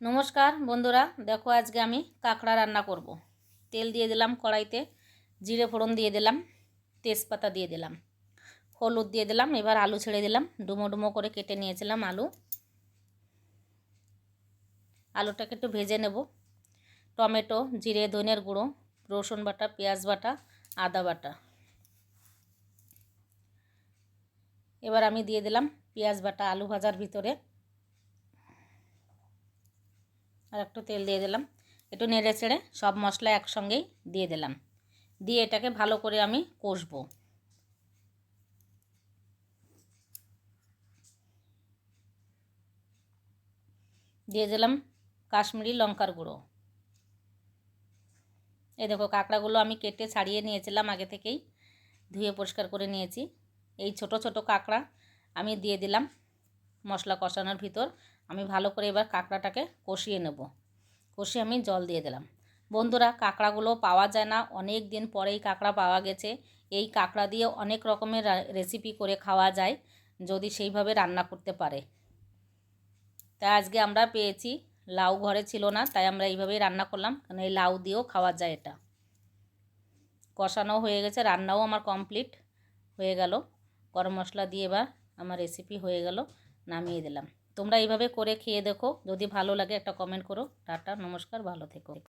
নমস্কার, বন্ধুরা। দেখো, আজকে আমি কাঁকড়া রান্না করব। তেল দিয়ে দিলাম কড়াইতে, জিরে ফোড়ন দিয়ে দিলাম, তেজপাতা দিয়ে দিলাম, হলুদ দিয়ে দিলাম, এবার আলু ছেড়ে দিলাম, ডুমো ডুমো করে কেটে নিয়েছিলাম আলু। আলুটাকে একটু ভেজে নেব। টমেটো, জিরে, ধনের গুঁড়ো, রসুন বাটা, পেঁয়াজ বাটা, আদা বাটা। এবার আমি দিয়ে দিলাম পেঁয়াজ বাটা আলু ভাজার ভিতরে। আর একটু তেল দিয়ে দিলাম। একটু নেড়ে চেড়ে সব মশলা একসঙ্গেই দিয়ে দিলাম। দিয়ে এটাকে ভালো করে আমি কষবো। দিয়ে দিলাম কাশ্মীরি লঙ্কার গুঁড়ো। এ দেখো কাঁকড়াগুলো আমি কেটে ছাড়িয়ে নিয়েছিলাম, আগে থেকেই ধুয়ে পরিষ্কার করে নিয়েছি। এই ছোট ছোট কাঁকড়া আমি দিয়ে দিলাম। মশলা কষানোর ভিতর আমি ভালো করে এবার কাঁকড়াটাকে কষিয়ে নেব। কষিয়ে আমি জল দিয়ে দিলাম। বন্ধুরা, কাঁকড়াগুলো পাওয়া যায় না। অনেক দিন পরেই কাঁকড়া পাওয়া গেছে। এই কাঁকড়া দিয়ে অনেক রকমের রেসিপি করে খাওয়া যায়, যদি সেইভাবে রান্না করতে পারে। তাই আজকে আমরা পেয়েছি। লাউ ঘরে ছিল না, তাই আমরা এইভাবেই রান্না করলাম। কারণ এই লাউ দিয়েও খাওয়া যায় এটা। কষানো হয়ে গেছে, রান্নাও আমার কমপ্লিট হয়ে গেল। গরম মশলা দিয়ে এবার আমার রেসিপি হয়ে গেল। নামিয়ে দিলাম। তোমরা এইভাবে করে খেয়ে দেখো। যদি ভালো লাগে একটা কমেন্ট করো। টাটা, নমস্কার, ভালো থেকো।